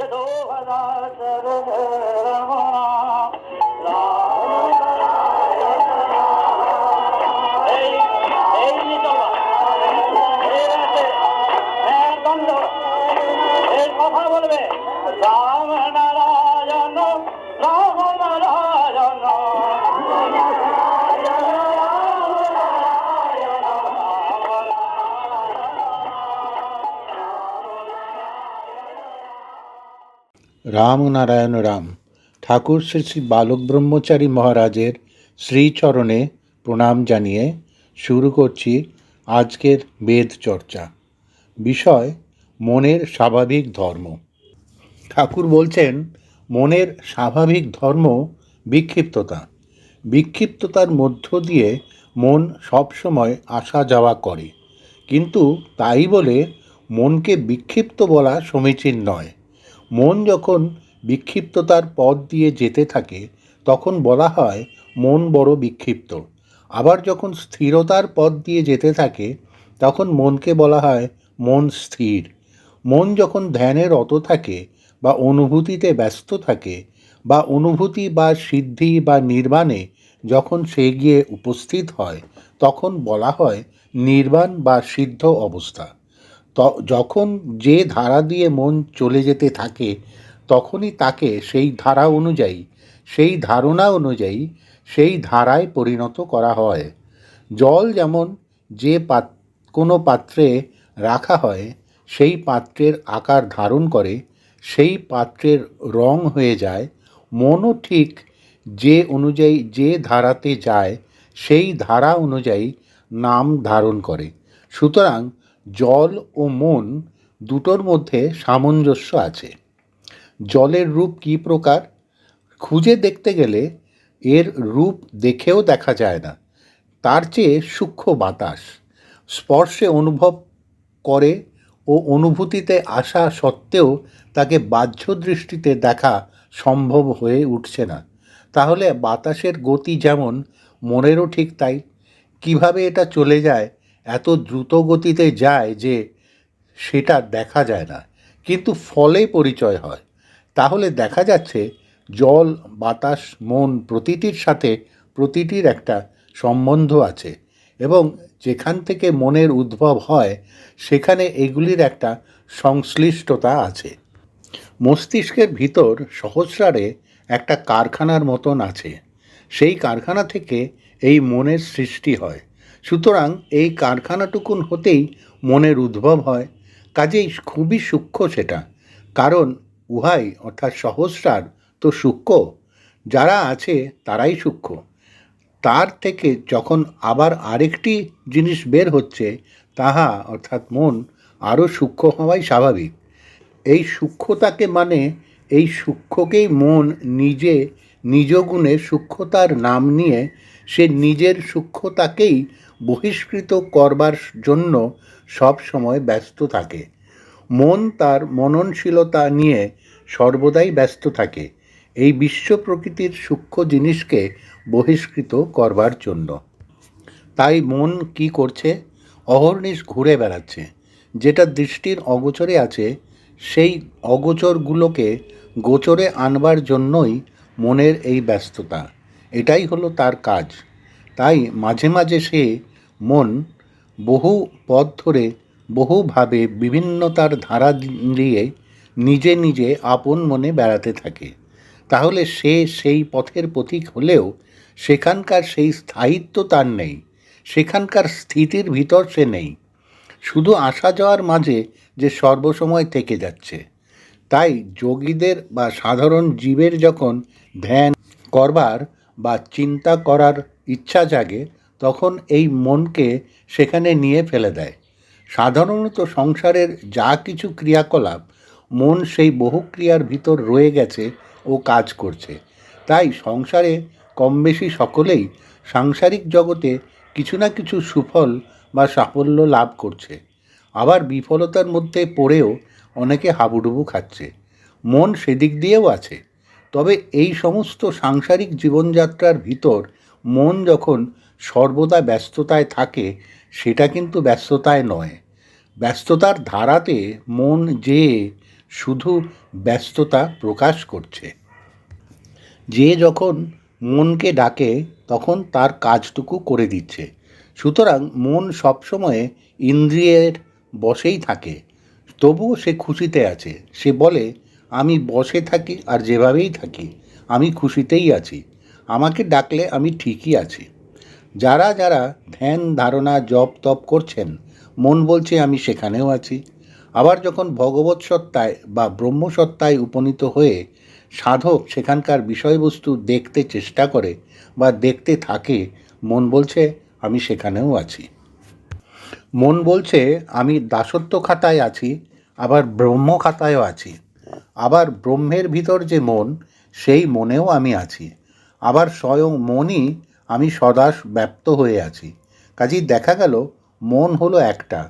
डोला करण রাম নারায়ণ রাম। ঠাকুর শ্রী শ্রী বালক ব্রহ্মচারী মহারাজের শ্রীচরণে প্রণাম জানিয়ে শুরু করছি আজকের বেদ চর্চা। বিষয়, মনের স্বাভাবিক ধর্ম। ঠাকুর বলছেন, মনের স্বাভাবিক ধর্ম বিক্ষিপ্ততা। বিক্ষিপ্ততার মধ্য দিয়ে মন সবসময় আসা যাওয়া করে। কিন্তু তাই বলে মনকে বিক্ষিপ্ত বলা সমীচীন নয়। মন যখন বিক্ষিপ্ততার পথ দিয়ে যেতে থাকে, তখন বলা হয় মন বড় বিক্ষিপ্ত। আবার যখন স্থিরতার পথ দিয়ে যেতে থাকে, তখন মনকে বলা হয় মন স্থির। মন যখন ধ্যানে রত থাকে বা অনুভূতিতে ব্যস্ত থাকে বা অনুভূতি বা সিদ্ধি বা নির্বাণে যখন সে গিয়ে উপস্থিত হয়, তখন বলা হয় নির্বাণ বা সিদ্ধ অবস্থা। যখন যে ধারা দিয়ে মন চলে যেতে থাকে, তখনই তাকে সেই ধারা অনুযায়ী, সেই ধারণা অনুযায়ী সেই ধারায় পরিণত করা হয়। জল যেমন যে পাত, কোনো পাত্রে রাখা হয়, সেই পাত্রের আকার ধারণ করে, সেই পাত্রের রং হয়ে যায়। মনও ঠিক যে অনুযায়ী যে ধারাতে যায়, সেই ধারা অনুযায়ী নাম ধারণ করে। সুতরাং জল ও মন দুটোর মধ্যে সামঞ্জস্য আছে। জলের রূপ কী প্রকার? খুঁজে দেখতে গেলে এর রূপ দেখেও দেখা যায় না। তার চেয়ে সূক্ষ্ম বাতাস স্পর্শে অনুভব করে ও অনুভূতিতে আসা সত্ত্বেও তাকে বাহ্য দৃষ্টিতে দেখা সম্ভব হয়ে উঠছে না। তাহলে বাতাসের গতি যেমন মনেরও ঠিক তাই। কীভাবে এটা চলে যায় এত দ্রুত গতিতে যায় যে সেটা দেখা যায় না। কিন্তু ফলে পরিচয় হয়। তাহলে দেখা যাচ্ছে জল, বাতাস, মন প্রতিটির সাথে প্রতিটির একটা সম্বন্ধ আছে এবং যেখান থেকে মনের উদ্ভব হয়, সেখানে এগুলির একটা সংশ্লিষ্টতা আছে। মস্তিষ্কের ভিতর সহস্রারে একটা কারখানার মতন আছে। সেই কারখানা থেকে এই মনের সৃষ্টি হয়। সুতরাং এই কারখানাটুকুন হতেই মনের উদ্ভব হয়, কাজেই খুবই সূক্ষ্ম সেটা। কারণ উহাই অর্থাৎ সহস্রার তো সূক্ষ্ম, যারা আছে তারাই সূক্ষ্ম। তার থেকে যখন আবার আরেকটি জিনিস বের হচ্ছে, তাহা অর্থাৎ মন, আরও সূক্ষ্ম হওয়াই স্বাভাবিক। এই সূক্ষ্মতাকে মানে এই সূক্ষ্মকেই মন নিজে, নিজ গুণে সূক্ষ্মতার নাম নিয়ে সে নিজের সূক্ষ্মতাকেই বহিষ্কৃত করবার জন্য সব সময় ব্যস্ত থাকে। মন তার মননশীলতা নিয়ে সর্বদাই ব্যস্ত থাকে। এই বিশ্ব প্রকৃতির সূক্ষ্ম জিনিসকে বহিষ্কৃত করবার জন্য। তাই মন কি করছে? অহর্নিশ ঘুরে বেড়াচ্ছে। যেটা দৃষ্টির অগোচরে আছে, সেই অগোচরগুলোকে গোচরে আনবার জন্যই মনের এই ব্যস্ততা। এটাই হলো তার কাজ। তাই মাঝে মাঝে সে মন বহু পথ ধরে বহুভাবে বিভিন্নতার ধারা দিয়ে নিজে নিজে আপন মনে বেড়াতে থাকে। তাহলে সে সেই পথের পথিক হলেও সেখানকার সেই স্থায়িত্ব তার নেই, সেখানকার স্থিতির ভিতর সে নেই। শুধু আসা যাওয়ার মাঝে যে সর্বসময় থেকে যাচ্ছে। তাই যোগীদের বা সাধারণ জীবের যখন ধ্যান করবার বা চিন্তা করার ইচ্ছা জাগে তখন এই মনকে সেখানে নিয়ে ফেলে দেয়। সাধারণত সংসারের যা কিছু ক্রিয়াকলাপ, মন সেই বহু ক্রিয়ার ভিতর রয়ে গেছে ও কাজ করছে। তাই সংসারে কম বেশি সকলেই সাংসারিক জগতে কিছু না কিছু সুফল বা সাফল্য লাভ করছে। আবার বিফলতার মধ্যে পড়েও অনেকে হাবুডুবু খাচ্ছে। মন সেদিক দিয়েও আছে। তবে এই সমস্ত সাংসারিক জীবনযাত্রার ভিতর মন যখন সর্বদা ব্যস্ততায় থাকে, সেটা কিন্তু ব্যস্ততায় নয়। ব্যস্ততার ধারাতে মন যে শুধু ব্যস্ততা প্রকাশ করছে। যে যখন মনকে ডাকে, তখন তার কাজটুকু করে দিচ্ছে। সুতরাং মন সবসময় ইন্দ্রিয়ের বশেই থাকে। তবুও সে খুশিতে আছে। সে বলে, আমি বসে থাকি আর যেভাবেই থাকি, আমি খুশিতেই আছি। আমাকে ডাকলে আমি ঠিকই আছি। যারা যারা ধ্যান ধারণা জপ তপ করছেন, মন বলছে আমি সেখানেও আছি। আবার যখন ভগবত সত্তায় বা ব্রহ্মসত্তায় উপনীত হয়ে সাধক সেখানকার বিষয়বস্তু দেখতে চেষ্টা করে বা দেখতে থাকে, মন বলছে আমি সেখানেও আছি। মন বলছে আমি দাসত্ব খাতায় আছি, আবার ব্রহ্ম খাতায়ও আছি। আবার ব্রহ্মের ভিতর যে মন, সেই মনেও আমি আছি। আবার স্বয়ং মনই আমি সদা ব্যপ্ত হয়ে আছি। কাজেই দেখা গেল, মন হলো একটা।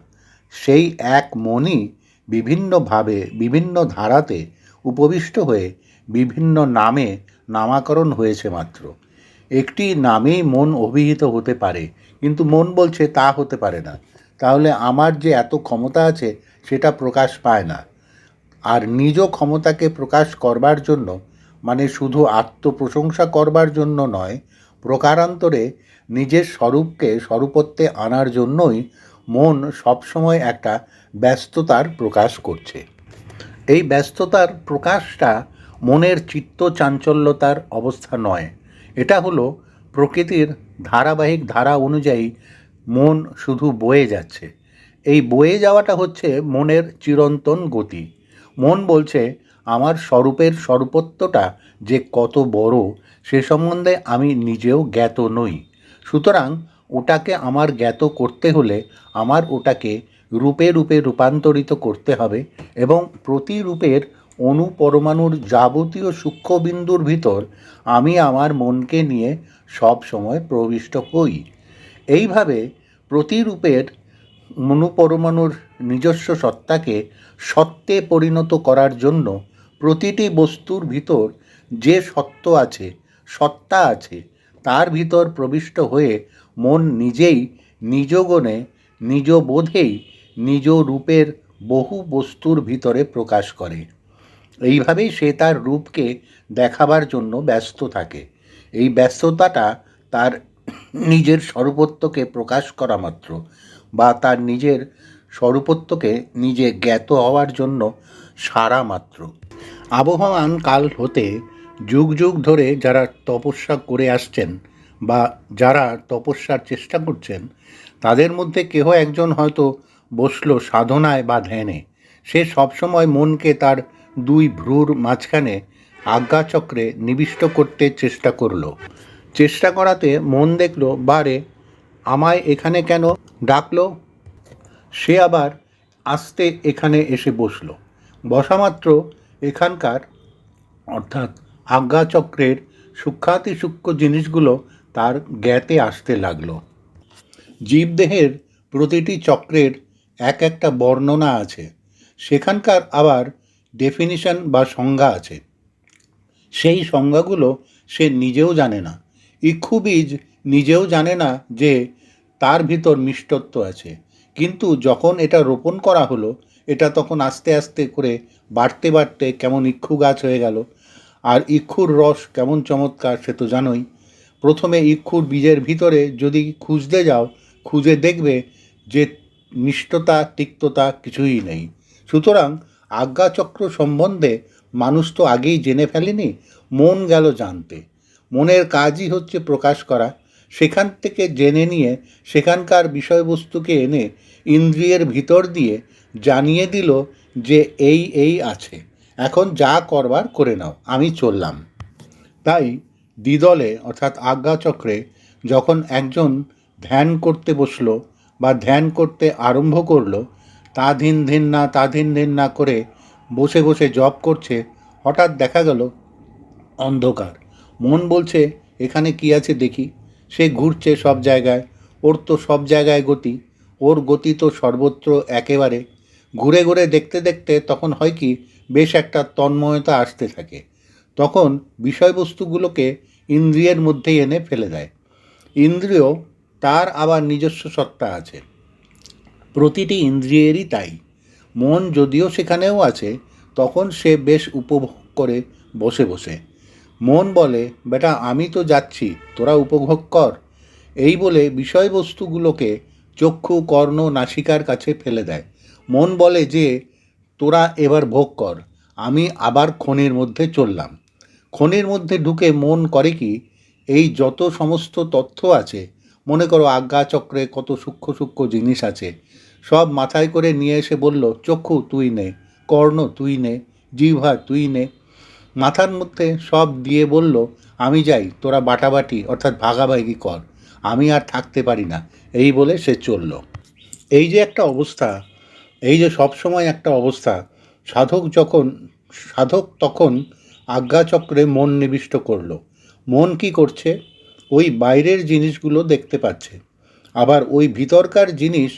সেই এক মনই বিভিন্নভাবে, বিভিন্ন ধারাতে উপবিষ্ট হয়ে বিভিন্ন নামে নামাকরণ হয়েছে মাত্র। একটি নামেই মন অভিহিত হতে পারে, কিন্তু মন বলছে তা হতে পারে না। তাহলে আমার যে এত ক্ষমতা আছে, সেটা প্রকাশ পায় না। আর নিজ ক্ষমতাকে প্রকাশ করবার জন্য মানে শুধু আত্মপ্রশংসা করবার জন্য নয় প্রকারান্তরে নিজের স্বরূপকে স্বরূপত্বে আনার জন্যই মন সবসময় একটা ব্যস্ততার প্রকাশ করছে। এই ব্যস্ততার প্রকাশটা মনের চিত্ত চাঞ্চল্যতার অবস্থা নয়। এটা হলো প্রকৃতির ধারাবাহিক ধারা অনুযায়ী মন শুধু বয়ে যাচ্ছে। এই বয়ে যাওয়াটা হচ্ছে মনের চিরন্তন গতি। মন বলছে, আমার স্বরূপের স্বরূপত্বটা যে কত বড় সে সম্বন্ধে আমি নিজেও জ্ঞাত নই। সুতরাং ওটাকে আমার জ্ঞাত করতে হলে আমার ওটাকে রূপে রূপে রূপান্তরিত করতে হবে এবং প্রতি রূপের অনুপরমাণুর যাবতীয় সূক্ষ্মবিন্দুর ভিতর আমি আমার মনকে নিয়ে সব সময় প্রবিষ্ট হই। এইভাবে প্রতিরূপের মনুপরমাণুর নিজস্ব সত্তাকে সত্ত্বে পরিণত করার জন্য প্রতিটি বস্তুর ভিতর যে সত্য আছে সত্তা আছে, তার ভিতর প্রবিষ্ট হয়ে মন নিজেই নিজ গুণে, নিজ বোধেই নিজ রূপের বহু বস্তুর ভিতরে প্রকাশ করে। এইভাবেই সে তার রূপকে দেখাবার জন্য ব্যস্ত থাকে। এই ব্যস্ততাটা তার নিজের স্বরূপত্বকে প্রকাশ করা মাত্র বা তার নিজের স্বরূপত্বকে নিজে জ্ঞাত হওয়ার জন্য সারা মাত্র। আবহমান কাল হতে যুগ যুগ ধরে যারা তপস্যা করে আসছেন বা যারা তপস্যার চেষ্টা করছেন, তাদের মধ্যে কেহ একজন হয়তো বসল সাধনায় বা ধ্যানে। সে সবসময় মনকে তার দুই ভ্রুর মাঝখানে আজ্ঞাচক্রে নিবিষ্ট করতে চেষ্টা করল। চেষ্টা করাতে মন দেখল, বারে, আমায় এখানে কেন ডাকলো? সে আবার আস্তে এখানে এসে বসল। বসামাত্র এখানকার, অর্থাৎ আজ্ঞাচক্রের সূক্ষাতি সূক্ষ্ম জিনিসগুলো তার জ্ঞাতে আসতে লাগল। জীবদেহের প্রতিটি চক্রের এক একটা বর্ণনা আছে। সেখানকার আবার ডেফিনিশন বা সংজ্ঞা আছে। সেই সংজ্ঞাগুলো সে নিজেও জানে না। ইক্ষুবীজ নিজেও জানে না যে তার ভিতর মিষ্টত্ব আছে। কিন্তু যখন এটা রোপণ করা হলো, এটা তখন আস্তে আস্তে করে বাড়তে বাড়তে কেমন ইক্ষু গাছ হয়ে গেল আর ইক্ষুর রস কেমন চমৎকার সে তো জানোই। প্রথমে ইক্ষুর বীজের ভিতরে যদি খুঁজতে যাও, খুঁজে দেখবে যে নিষ্ঠতা, তিক্ততা কিছুই নেই। সুতরাং আজ্ঞাচক্র সম্বন্ধে মানুষ তো আগেই জেনে ফেলেনি, মন গেল জানতে। মনের কাজই হচ্ছে প্রকাশ করা। সেখান থেকে জেনে নিয়ে সেখানকার বিষয়বস্তুকে এনে ইন্দ্রিয়ের ভিতর দিয়ে জানিয়ে দিল যে এই এই আছে। এখন যা করবার করে নাও, আমি চললাম। তাই দ্বিদলে, অর্থাৎ আজ্ঞাচক্রে, যখন একজন ধ্যান করতে বসল বা ধ্যান করতে আরম্ভ করল, তা ধিন ধিন না, তা ধিন ধিন না করে বসে বসে জব করছে, হঠাৎ দেখা গেল অন্ধকার। মন বলছে, এখানে কি আছে দেখি? সে ঘুরছে সব জায়গায়, ওর তো সব জায়গায় গতি, ওর গতি তো সর্বত্র একেবারে। ঘুরে ঘুরে দেখতে দেখতে তখন হয় কি একটা তন্ময়তা আসতে থাকে। তখন বিষয়বস্তুগুলোকে ইন্দ্রিয়ের মধ্যে এনে ফেলে দেয়। ইন্দ্রিয়, তার আবার নিজস্ব সত্তা আছে। প্রতিটি ইন্দ্রিয়েরই তাই। মন যদিও সেখানেও আছে, তখন সে বেশ উপভোগ করে বসে বসে। মন বলে, বেটা, আমি তো যাচ্ছি, তোরা উপভোগ কর। এই বলে বিষয়বস্তুগুলোকে চক্ষু, কর্ণ, নাসিকার কাছে ফেলে দেয়। মন বলে যে তোরা এবার ভোগ কর, আমি আবার খনির মধ্যে চললাম। খনির মধ্যে ঢুকে মন করে কি, এই যত সমস্ত তথ্য আছে, মনে করো আজ্ঞাচক্রে কত সূক্ষ্ম সূক্ষ্ম জিনিস আছে, সব মাথায় করে নিয়ে এসে বলল, চক্ষু তুই নে, কর্ণ তুই নে, জিহ্বা তুই নে। মাথার মধ্যে সব দিয়ে বলল, আমি যাই, তোরা বাটাবাটি অর্থাৎ ভাগাভাগি কর, আমি আর থাকতে পারি না। এই বলে সে চলল। এই যে একটা অবস্থা এই যে সবসময় একটা অবস্থা, সাধক যখন, সাধক তখন আজ্ঞাচক্রে মন নিবিষ্ট করল। মন কি করছে? ওই বাইরের জিনিসগুলো দেখতে পাচ্ছে। আবার ওই ভিতরকার জিনিস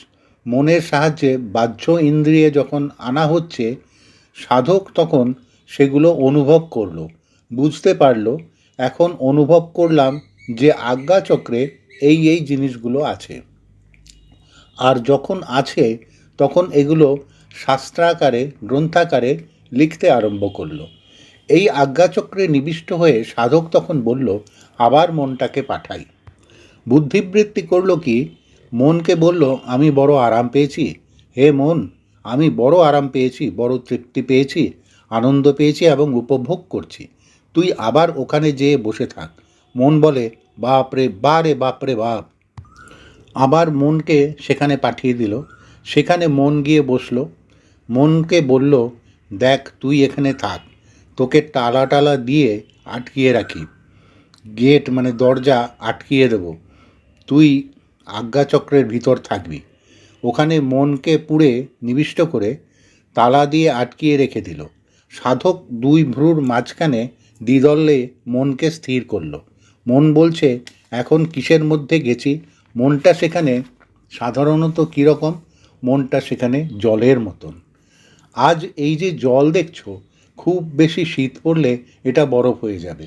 মনের সাহায্যে বাহ্য ইন্দ্রিয়ে যখন আনা হচ্ছে, সাধক তখন সেগুলো অনুভব করল। বুঝতে পারল, এখন অনুভব করলাম যে আজ্ঞাচক্রে এই এই জিনিসগুলো আছে। আর যখন আছে তখন এগুলো শাস্ত্রাকারে, গ্রন্থাকারে লিখতে আরম্ভ করল। এই আজ্ঞাচক্রে নিবিষ্ট হয়ে সাধক তখন বলল, আবার মনটাকে পাঠাই। বুদ্ধিবৃত্তি করল কি? মনকে বলল, আমি বড় আরাম পেয়েছি। হে মন, আমি বড় আরাম পেয়েছি, বড় তৃপ্তি পেয়েছি, আনন্দ পেয়েছি এবং উপভোগ করছি। তুই আবার ওখানে যেয়ে বসে থাক। মন বলে, বাপরে, বারে বাপরে বাপ। আবার মনকে সেখানে পাঠিয়ে দিল। সেখানে মন গিয়ে বসল। মনকে বলল, দেখ, তুই এখানে থাক। তোকে টালা টালা দিয়ে আটকিয়ে রাখি। গেট মানে দরজা আটকিয়ে দেব। তুই আজ্ঞাচক্রের ভিতর থাকবি। ওখানে মনকে পুড়ে নিবিষ্ট করে তালা দিয়ে আটকিয়ে রেখে দিল। সাধক দুই ভ্রুর মাঝখানে দ্বিদলে মনকে স্থির করল। মন বলছে, এখন কিসের মধ্যে গেছি? মনটা সেখানে সাধারণত কীরকম? মনটা সেখানে জলের মতন। আজ এই যে জল দেখছ, খুব বেশি শীত পড়লে এটা বরফ হয়ে যাবে।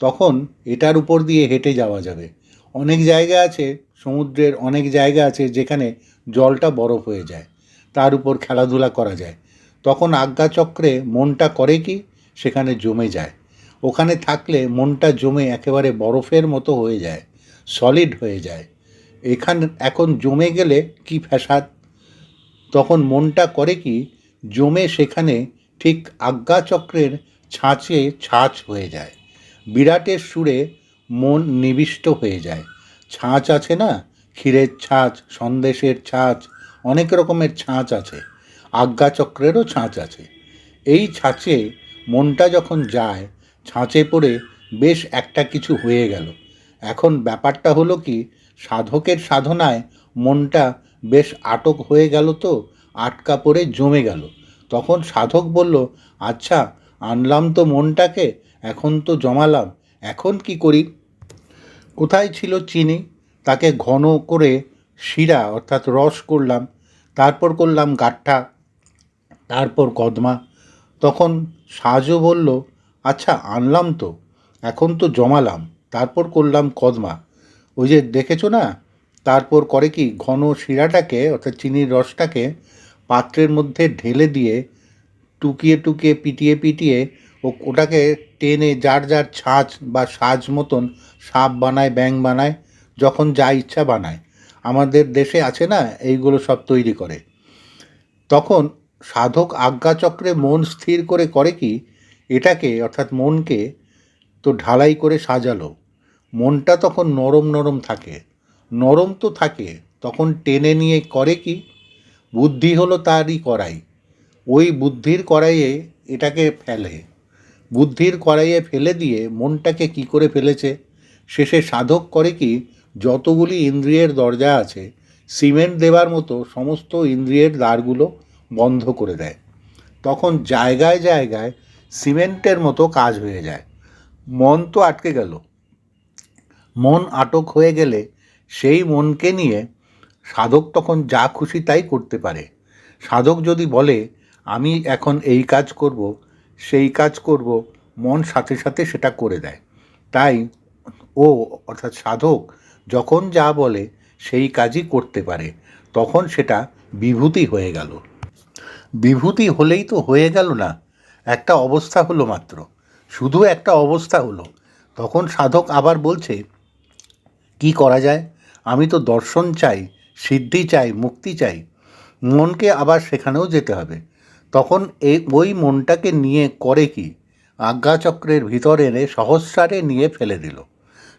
তখন এটার উপর দিয়ে হেঁটে যাওয়া যাবে। অনেক জায়গা আছে, সমুদ্রের অনেক জায়গা আছে যেখানে জলটা বরফ হয়ে যায়। তার উপর খেলাধুলা করা যায়। তখন আজ্ঞাচক্রে মনটা করে কি? সেখানে জমে যায়। ওখানে থাকলে মনটা জমে একেবারে বরফের মতো হয়ে যায় সলিড হয়ে যায়। এখান, এখন জমে গেলে কি ফ্যাসাদ? তখন মনটা করে কি, জমে সেখানে ঠিক আজ্ঞাচক্রের ছাঁচে ছাঁচ হয়ে যায়। বিরাটের সুরে মন নিবিষ্ট হয়ে যায়। ছাঁচ আছে না? ক্ষীরের ছাঁচ, সন্দেশের ছাঁচ, অনেক রকমের ছাঁচ আছে। আজ্ঞাচক্রেরও ছাঁচ আছে। এই ছাঁচে মনটা যখন যায়, ছাঁচে পড়ে বেশ একটা কিছু হয়ে গেল। এখন ব্যাপারটা হলো কি, সাধকের সাধনায় মনটা বেশ আটক হয়ে গেল তো, আটকা পড়ে জমে গেল। তখন সাধক বলল আচ্ছা আনলাম তো মনটাকে, এখন তো জমালাম, এখন কি করি? কোথায় ছিল চিনি? তাকে ঘন করে শিরা, অর্থাৎ রস করলাম, তারপর করলাম গাঠা, তারপর কদমা। তখন সাজও বলল আচ্ছা আনলাম তো, এখন তো জমালাম, তারপর করলাম কদমা। ওই যে দেখেছ না তারপর করে কি ঘন শিরাটাকে, অর্থাৎ চিনির রসটাকে পাত্রের মধ্যে ঢেলে দিয়ে টুকিয়ে টুকিয়ে পিটিয়ে পিটিয়ে ও ওটাকে টেনে যার যার ছাঁচ বা সাজ মতন সাপ বানায় ব্যাং বানায়, যখন যা ইচ্ছা বানায়। আমাদের দেশে আছে না, এইগুলো সব তৈরি করে। তখন সাধক আজ্ঞাচক্রে মন স্থির করে করে কি এটাকে, অর্থাৎ মনকে তো ঢালাই করে সাজালো। মনটা তখন নরম নরম থাকে। নরম তো থাকে, তখন টেনে নিয়ে করে কি? বুদ্ধি হলো তারই করাই ওই বুদ্ধির কড়াইয়ে এটাকে ফেলে। বুদ্ধির কড়াইয়ে ফেলে দিয়ে মনটাকে কি করে ফেলেছে? শেষে সাধক করে কি? যতগুলি ইন্দ্রিয়ের দরজা আছে, সিমেন্ট দেবার মতো সমস্ত ইন্দ্রিয়ের দ্বারগুলো বন্ধ করে দেয়। তখন জায়গায় জায়গায় সিমেন্টের মতো কাজ হয়ে যায়। মন তো আটকে গেল। মন আটক হয়ে গেলে সেই মনকে নিয়ে সাধক তখন যা খুশি তাই করতে পারে। সাধক যদি বলে, আমি এখন এই কাজ করব, সেই কাজ করব মন সাথে সাথে সেটা করে দেয়। তাই ও, অর্থাৎ সাধক, যখন যা বলে সেই কাজই করতে পারে। তখন সেটা বিভূতি হয়ে গেল। বিভূতি হলেই তো হয়ে গেল না, একটা অবস্থা হলো মাত্র। শুধু একটা অবস্থা হলো। তখন সাধক আবার বলছে, কি করা যায়? আমি তো দর্শন চাই, সিদ্ধি চাই, মুক্তি চাই। মনকে আবার সেখানেও যেতে হবে। তখন এই ওই মনটাকে নিয়ে করে কি? আজ্ঞাচক্রের ভিতর এনে সহস্রারে নিয়ে ফেলে দিল।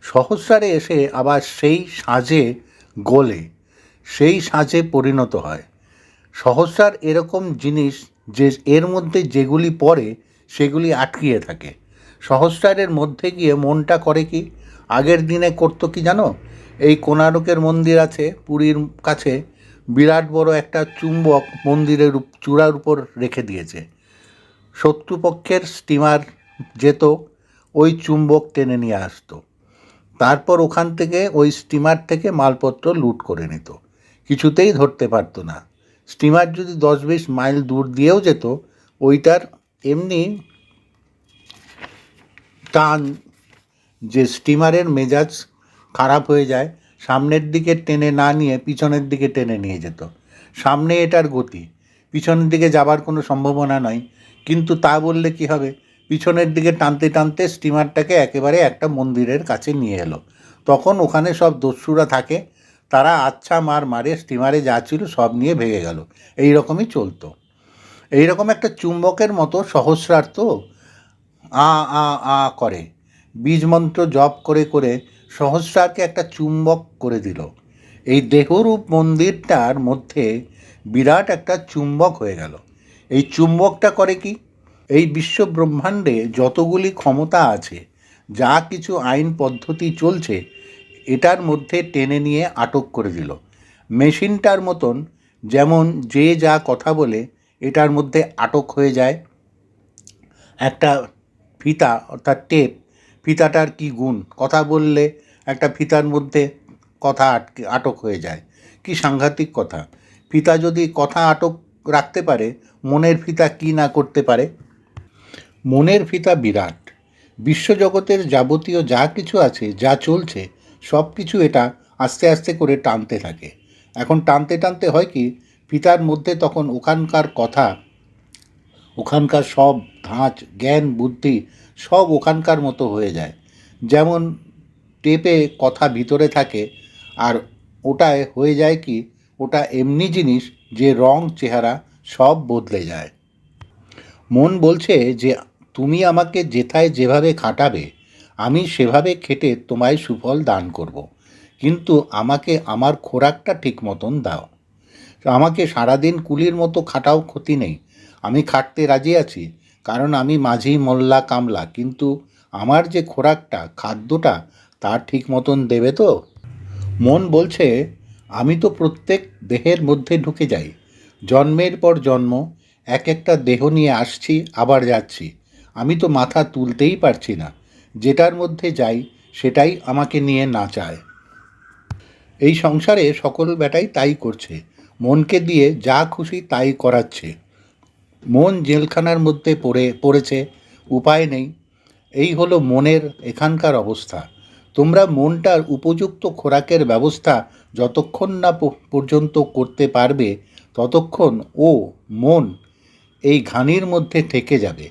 সহস্রারে এসে আবার সেই সাজে গোলে, সেই সাজে পরিণত হয়। সহস্রার এরকম জিনিস যে, এর মধ্যে যেগুলি পড়ে, সেগুলি আটকিয়ে থাকে। সহস্রারের মধ্যে গিয়ে মনটা করে কি? আগের দিনে করতো কি জানো? এই কোণারকের মন্দির আছে পুরীর কাছে। বিরাট বড় একটা চুম্বক মন্দিরের চূড়ার উপর রেখে দিয়েছে। শত্রুপক্ষের স্টিমার যেত, ওই চুম্বক টেনে নিয়ে আসতো। তারপর ওখান থেকে ওই স্টিমার থেকে মালপত্র লুট করে নিত। কিছুতেই ধরতে পারতো না। স্টিমার যদি দশ বিশ মাইল দূর দিয়েও যেত, ওইটার এমনি টান যে স্টিমারের মেজাজ খারাপ হয়ে যায়, সামনের দিকে টেনে না নিয়ে পিছনের দিকে টেনে নিয়ে যেত। সামনে এটার গতি। পিছনের দিকে যাবার কোনো সম্ভাবনা নয় কিন্তু তা বললে কি হবে? পিছনের দিকে টানতে টানতে স্টিমারটাকে একেবারে একটা মন্দিরের কাছে নিয়ে এলো। তখন ওখানে সব দস্যুরা থাকে। তারা আচ্ছা মার মারে স্টিমারে যা ছিল সব নিয়ে ভেঙে গেল। এই রকমই চলতো। এইরকম একটা চুম্বকের মতো সহস্রার্থ আ আ আ করে। বীজ মন্ত্র জপ করে করে সহস্রারকে একটা চুম্বক করে দিল। এই দেহরূপ মন্দিরটার মধ্যে বিরাট একটা চুম্বক হয়ে গেল। এই চুম্বকটা করে কি? এই বিশ্ব ব্রহ্মাণ্ডে যতগুলি ক্ষমতা আছে, যা কিছু আইন পদ্ধতি চলছে, এটার মধ্যে টেনে নিয়ে আটক করে দিল। মেশিনটার মতন যেমন যে যা কথা বলে, এটার মধ্যে আটক হয়ে যায়। একটা ফিতা অর্থাৎ টেপ, ফিতাটার কি গুণ? কথা বললে একটা ফিতার মধ্যে কথা আটকে, আটক হয়ে যায়। কি সাংঘাতিক কথা। ফিতা যদি কথা আটক রাখতে পারে, মনের ফিতা কি না করতে পারে? মনের ফিতা বিরাট। বিশ্বজগতের যাবতীয় যা কিছু আছে, যা চলছে, সব কিছু এটা আস্তে আস্তে করে টানতে থাকে। এখন টানতে টানতে হয় কি ফিতার মধ্যে তখন ওখানকার কথা, ওখানকার সব ধাঁচ, জ্ঞান, বুদ্ধি সব ওখানকার মতো হয়ে যায়। যেমন টেপে কথা ভিতরে থাকে, আর ওটায় হয়ে যায় কি, ওটা এমনি জিনিস যে রং, চেহারা সব বদলে যায়। মন বলছে যে, তুমি আমাকে যেথায় যেভাবে খাটাবে, আমি সেভাবে খেটে তোমায় সুফল দান করব। কিন্তু আমাকে আমার খোরাকটা ঠিক মতন দাও। আমাকে সারাদিন কুলির মতো খাটাও ক্ষতি নেই। আমি খাটতে রাজি আছি, কারণ আমি মাঝি, মোল্লা, কামলা, কিন্তু আমার যে খোরাকটা, খাদ্যটা তার ঠিক মতন দেবে তো? মন বলছে, আমি তো প্রত্যেক দেহের মধ্যে ঢুকে যাই। জন্মের পর জন্ম, এক একটা দেহ নিয়ে আসছি, আবার যাচ্ছি। আমি তো মাথা তুলতেই পারছি না। যেটার মধ্যে যাই, সেটাই আমাকে নিয়ে না চায় এই সংসারে সকল বেটাই তাই করছে। মনকে দিয়ে যা খুশি তাই করাচ্ছে। মন জেলখানার মধ্যে পড়ে, পড়েছে। উপায় নেই। এই হলো মনের এখানকার অবস্থা। তোমরা মনটার উপযুক্ত খোরাকের ব্যবস্থা যতক্ষণ না পর্যন্ত করতে পারবে, ততক্ষণ ও মন এই ঘানির মধ্যে থেকে যাবে।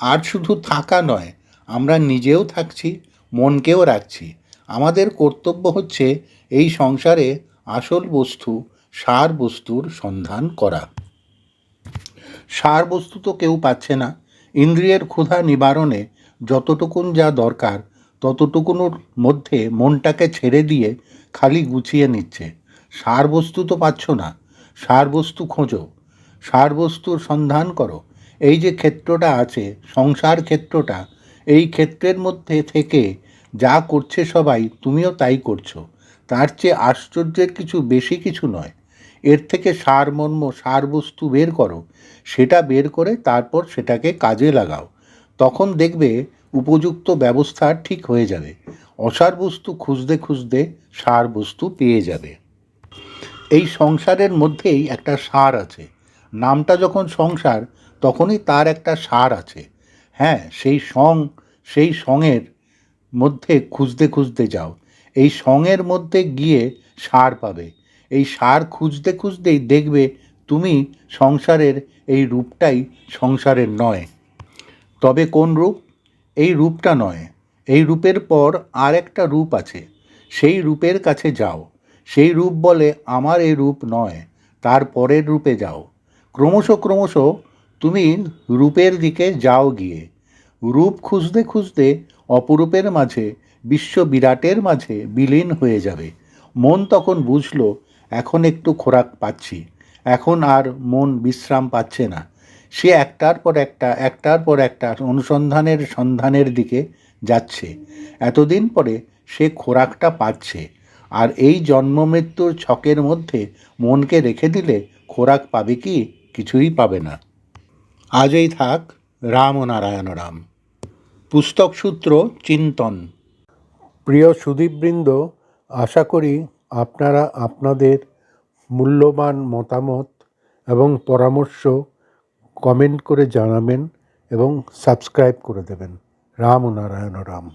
আর শুধু থাকা নয়, আমরা নিজেও থাকছি, মনকেও রাখছি। আমাদের কর্তব্য হচ্ছে এই সংসারে আসল বস্তু, সার বস্তুর সন্ধান করা। সার বস্তু তো কেউ পাচ্ছে না। ইন্দ্রিয়ের ক্ষুধা নিবারণে যতটুকুন যা দরকার ততটুকুনোর মধ্যে মনটাকে ছেড়ে দিয়ে খালি গুছিয়ে নিচ্ছে। সার বস্তু তো পাচ্ছ না। সার বস্তু খোঁজো। সার বস্তুর সন্ধান করো। এই যে ক্ষেত্রটা আছে, সংসার ক্ষেত্রটা, এই ক্ষেত্রের মধ্যে থেকে যা করছে সবাই, তুমিও তাই করছ। তার চেয়ে আশ্চর্যের কিছু বেশি কিছু নয়। এর থেকে সারমর্ম সার বস্তু বের করো। সেটা বের করে তারপর সেটাকে কাজে লাগাও। তখন দেখবে উপযুক্ত ব্যবস্থা ঠিক হয়ে যাবে। অসার বস্তু খুঁজতে খুঁজতে সার বস্তু পেয়ে যাবে। এই সংসারের মধ্যেই একটা সার আছে। নামটা যখন সংসার, তখনই তার একটা সার আছে। হ্যাঁ সেই সং, সেই সঙের মধ্যে খুঁজতে খুঁজতে যাও। এই সঙের মধ্যে গিয়ে সার পাবে। এই সার খুঁজতে খুঁজতেই দেখবে তুমি সংসারের এই রূপটাই সংসারের নয়। তবে কোন রূপ? এই রূপটা নয়। এই রূপের পর আর একটা রূপ আছে। সেই রূপের কাছে যাও। সেই রূপ বলে আমার এই রূপ নয়, তার পরের রূপে যাও। ক্রমশ ক্রমশ তুমি রূপের দিকে যাও গিয়ে। রূপ খুঁজতে খুঁজতে অপরূপের মাঝে, বিশ্ব বিরাটের মাঝে বিলীন হয়ে যাবে। মন তখন বুঝলো, এখন একটু খোরাক পাচ্ছি। এখন আর মন বিশ্রাম পাচ্ছে না। সে একটার পর একটা, একটার পর একটা অনুসন্ধানের সন্ধানের দিকে যাচ্ছে। এতদিন পরে সে খোরাকটা পাচ্ছে আর এই জন্ম মৃত্যুর ছকের মধ্যে মনকে রেখে দিলে খোরাক পাবে কি? কিছুই পাবে না। আজই থাক রাম ও নারায়ণ রাম। পুস্তক সূত্র চিন্তন। প্রিয় সুদীপবৃন্দ, আশা করি আপনারা আপনাদের মূল্যবান মতামত এবং পরামর্শ কমেন্ট করে জানাবেন এবং সাবস্ক্রাইব করে দেবেন। রাম নারায়ণ রাম।